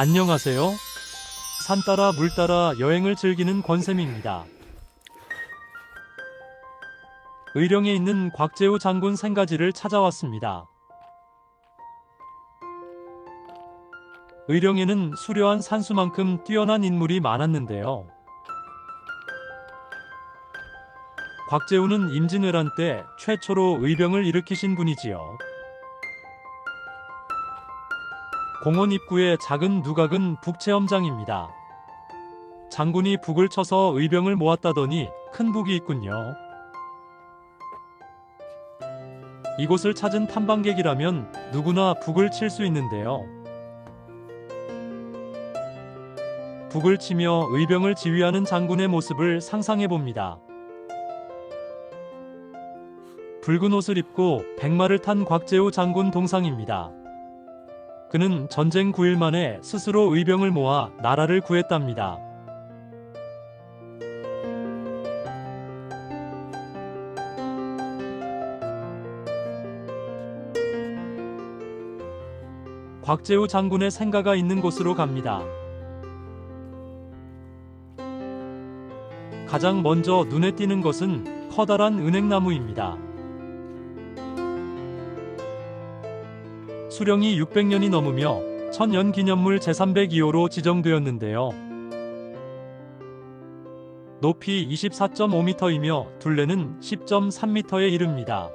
안녕하세요. 산 따라 물 따라 여행을 즐기는 권쌤입니다. 의령에 있는 곽재우 장군 생가지를 찾아왔습니다. 의령에는 수려한 산수만큼 뛰어난 인물이 많았는데요. 곽재우는 임진왜란 때 최초로 의병을 일으키신 분이지요. 공원 입구의 작은 누각은 북체험장입니다. 장군이 북을 쳐서 의병을 모았다더니 큰 북이 있군요. 이곳을 찾은 탐방객이라면 누구나 북을 칠 수 있는데요. 북을 치며 의병을 지휘하는 장군의 모습을 상상해 봅니다. 붉은 옷을 입고 백마를 탄 곽재우 장군 동상입니다. 그는 전쟁 9일 만에 스스로 의병을 모아 나라를 구했답니다. 곽재우 장군의 생가가 있는 곳으로 갑니다. 가장 먼저 눈에 띄는 것은 커다란 은행나무입니다. 수령이 600년이 넘으며 천연 기념물 제302호로 지정되었는데요. 높이 24.5m이며 둘레는 10.3m에 이릅니다.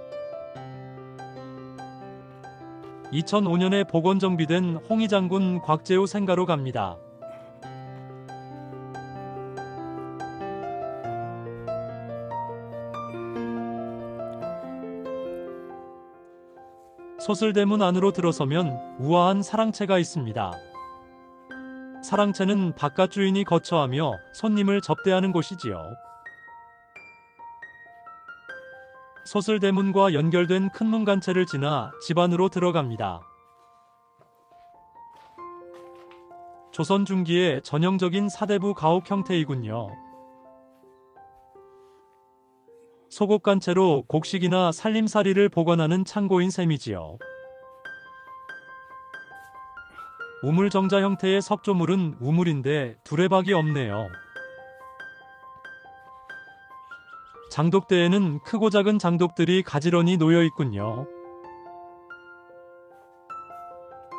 2005년에 복원 정비된 홍희 장군 곽재우 생가로 갑니다. 소슬대문 안으로 들어서면 우아한 사랑채가 있습니다. 사랑채는 바깥 주인이 거처하며 손님을 접대하는 곳이지요. 소슬대문과 연결된 큰 문간채를 지나 집 안으로 들어갑니다. 조선 중기의 전형적인 사대부 가옥 형태이군요. 소곡간 채로 곡식이나 살림살이를 보관하는 창고인 셈이지요. 우물정자 형태의 석조물은 우물인데 두레박이 없네요. 장독대에는 크고 작은 장독들이 가지런히 놓여 있군요.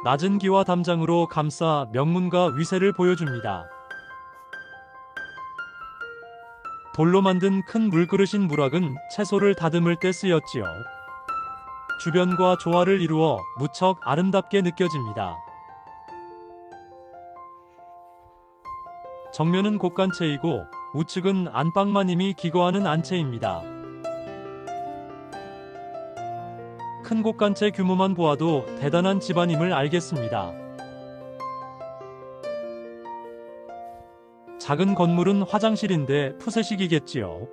낮은 기와 담장으로 감싸 명문과 위세를 보여줍니다. 돌로 만든 큰 물그릇인 무락은 채소를 다듬을 때 쓰였지요. 주변과 조화를 이루어 무척 아름답게 느껴집니다. 정면은 곡간채이고 우측은 안방마님이 기거하는 안채입니다. 큰 곡간채 규모만 보아도 대단한 집안임을 알겠습니다. 작은 건물은 화장실인데 푸세식이겠지요.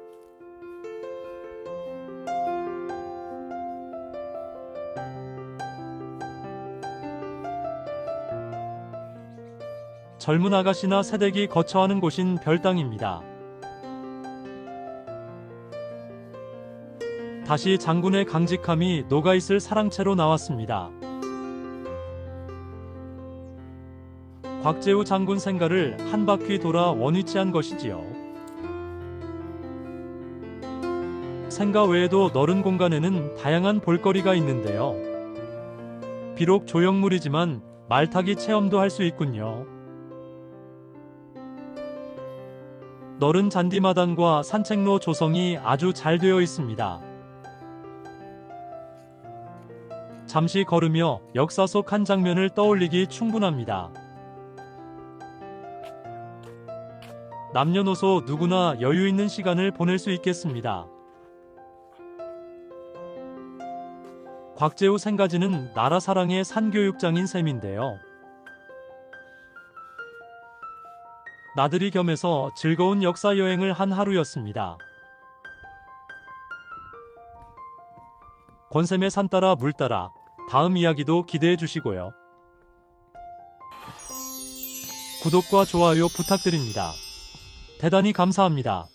젊은 아가씨나 새댁이 거처하는 곳인 별당입니다. 다시 장군의 강직함이 녹아있을 사랑채로 나왔습니다. 곽재우 장군 생가를 한 바퀴 돌아 원위치한 것이지요. 생가 외에도 넓은 공간에는 다양한 볼거리가 있는데요. 비록 조형물이지만 말타기 체험도 할 수 있군요. 넓은 잔디마당과 산책로 조성이 아주 잘 되어 있습니다. 잠시 걸으며 역사 속 한 장면을 떠올리기 충분합니다. 남녀노소 누구나 여유 있는 시간을 보낼 수 있겠습니다. 곽재우 생가지는 나라 사랑의 산교육장인 셈인데요. 나들이 겸해서 즐거운 역사 여행을 한 하루였습니다. 권샘의 산 따라 물 따라 다음 이야기도 기대해 주시고요. 구독과 좋아요 부탁드립니다. 대단히 감사합니다.